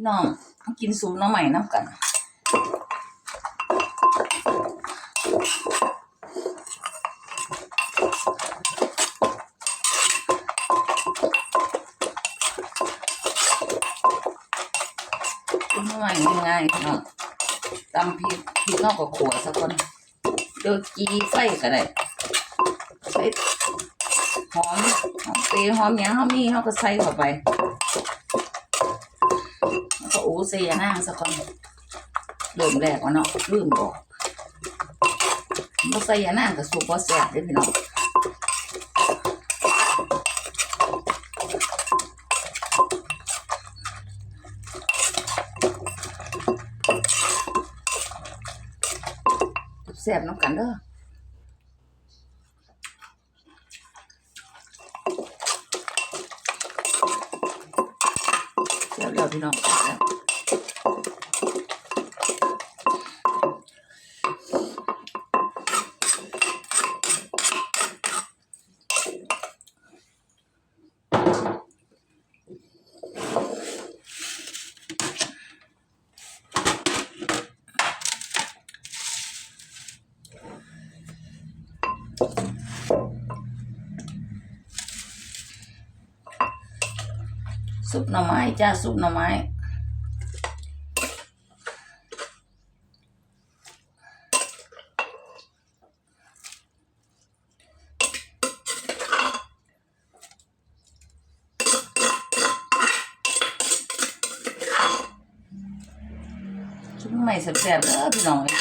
พี่น้องกินซุปน้ำใหม่น้ำกันซุปหน้ำใหม่ง่ายๆพี่น้องตำพริกพริกนอกกับขัวสักคนเดี๋ยวจีไฟก็ได้ใส่หอมหอมเปรี้ยวหอมหยังเขามีเขาก็ใส่เข้าไป แล้วก็อู้เสียนางสักคนเริ่มแรกว่าเนาะลืมบอกบ่ใส่ยานางกับสุกบ่แซ่บเด้พี่น้องแซ่บน้ำกันเด้อ แซ่บแล้วพี่น้องแซ่บแล้ว ซุปหน่อไม้จ้าซุปหน่อไม้ซุปหน่อไม้แซ่บๆเด้อพี่น้องเอ้ย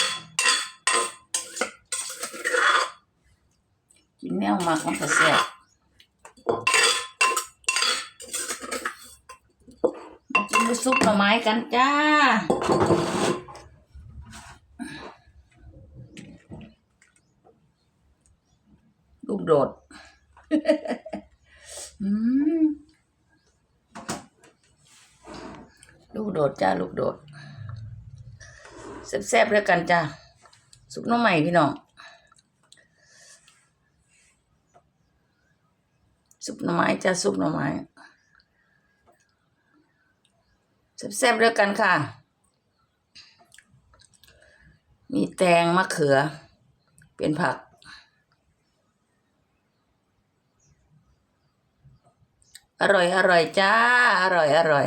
กินแนวมักมันก็แซ่บ มากินน้ำซุปหน่อไม้กันจ้า ลูกโดดอืมลูกโดดจ้า ลูกโดดแซ่บๆด้วยกันจ้า ซุปหน่อไม้พี่น้อง ซุปหน่อไม้จ้า ซุปหน่อไม้ แซ่บๆด้วยกันค่ะ มีแตงมะเขือ เป็นผัก อร่อยอร่อยจ้า อร่อยอร่อย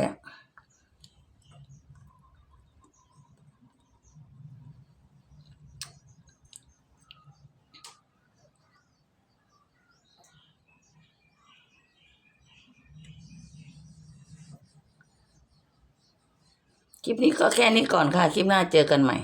คลิปนี้ก็แค่นี้ก่อนค่ะ คลิปหน้าเจอกันใหม่